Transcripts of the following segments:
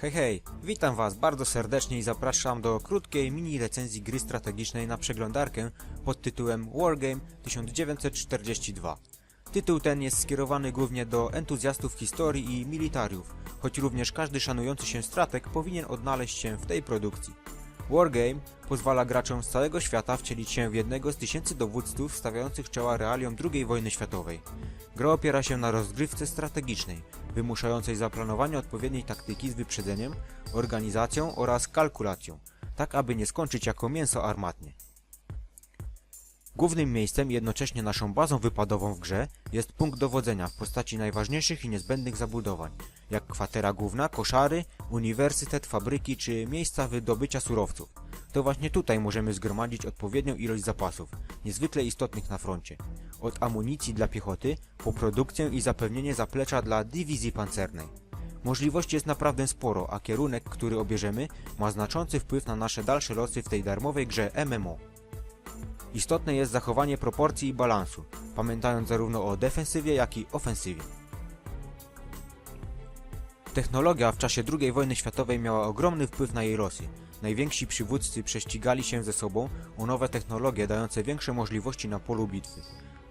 Hej hej, witam was bardzo serdecznie i zapraszam do krótkiej mini recenzji gry strategicznej na przeglądarkę pod tytułem Wargame 1942. Tytuł ten jest skierowany głównie do entuzjastów historii i militariów, choć również każdy szanujący się strateg powinien odnaleźć się w tej produkcji. Wargame pozwala graczom z całego świata wcielić się w jednego z tysięcy dowódców stawiających czoła realiom II wojny światowej. Gra opiera się na rozgrywce strategicznej, wymuszającej zaplanowanie odpowiedniej taktyki z wyprzedzeniem, organizacją oraz kalkulacją, tak aby nie skończyć jako mięso armatnie. Głównym miejscem i jednocześnie naszą bazą wypadową w grze jest punkt dowodzenia w postaci najważniejszych i niezbędnych zabudowań, jak kwatera główna, koszary, uniwersytet, fabryki czy miejsca wydobycia surowców. To właśnie tutaj możemy zgromadzić odpowiednią ilość zapasów, niezwykle istotnych na froncie. Od amunicji dla piechoty, po produkcję i zapewnienie zaplecza dla dywizji pancernej. Możliwości jest naprawdę sporo, a kierunek, który obierzemy, ma znaczący wpływ na nasze dalsze losy w tej darmowej grze MMO. Istotne jest zachowanie proporcji i balansu, pamiętając zarówno o defensywie, jak i ofensywie. Technologia w czasie II wojny światowej miała ogromny wpływ na jej losy. Najwięksi przywódcy prześcigali się ze sobą o nowe technologie dające większe możliwości na polu bitwy.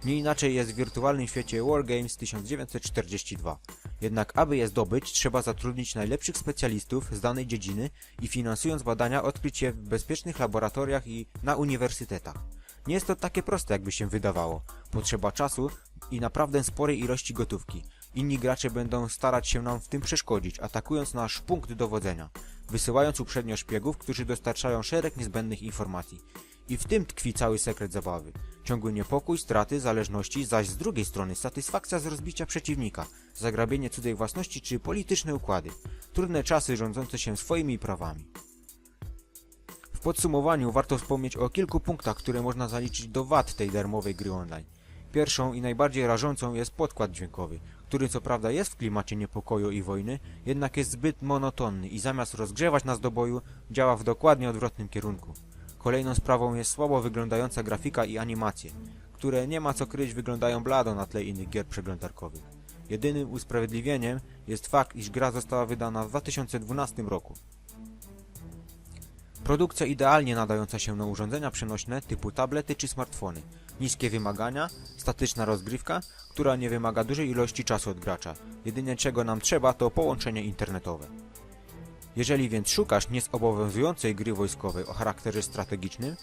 Nie inaczej jest w wirtualnym świecie Wargames 1942. Jednak aby je zdobyć, trzeba zatrudnić najlepszych specjalistów z danej dziedziny i finansując badania odkryć je w bezpiecznych laboratoriach i na uniwersytetach. Nie jest to takie proste, jakby się wydawało. Potrzeba czasu i naprawdę sporej ilości gotówki. Inni gracze będą starać się nam w tym przeszkodzić, atakując nasz punkt dowodzenia, wysyłając uprzednio szpiegów, którzy dostarczają szereg niezbędnych informacji. I w tym tkwi cały sekret zabawy. Ciągły niepokój, straty, zależności, zaś z drugiej strony satysfakcja z rozbicia przeciwnika, zagrabienie cudzej własności czy polityczne układy. Trudne czasy rządzące się swoimi prawami. W podsumowaniu warto wspomnieć o kilku punktach, które można zaliczyć do wad tej darmowej gry online. Pierwszą i najbardziej rażącą jest podkład dźwiękowy, który co prawda jest w klimacie niepokoju i wojny, jednak jest zbyt monotonny i zamiast rozgrzewać nas do boju, działa w dokładnie odwrotnym kierunku. Kolejną sprawą jest słabo wyglądająca grafika i animacje, które nie ma co kryć wyglądają blado na tle innych gier przeglądarkowych. Jedynym usprawiedliwieniem jest fakt, iż gra została wydana w 2012 roku. Produkcja idealnie nadająca się na urządzenia przenośne typu tablety czy smartfony. Niskie wymagania, statyczna rozgrywka, która nie wymaga dużej ilości czasu od gracza. Jedynie czego nam trzeba to połączenie internetowe. Jeżeli więc szukasz niezobowiązującej gry wojskowej o charakterze strategicznym,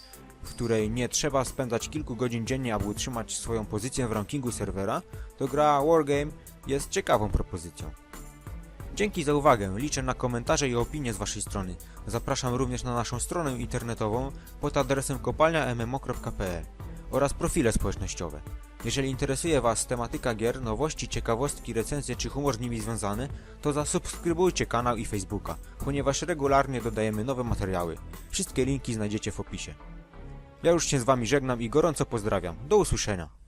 w której nie trzeba spędzać kilku godzin dziennie, aby utrzymać swoją pozycję w rankingu serwera, to gra Wargame jest ciekawą propozycją. Dzięki za uwagę, liczę na komentarze i opinie z Waszej strony. Zapraszam również na naszą stronę internetową pod adresem kopalniammo.pl oraz profile społecznościowe. Jeżeli interesuje Was tematyka gier, nowości, ciekawostki, recenzje czy humor z nimi związany, to zasubskrybujcie kanał i Facebooka, ponieważ regularnie dodajemy nowe materiały. Wszystkie linki znajdziecie w opisie. Ja już się z Wami żegnam i gorąco pozdrawiam. Do usłyszenia.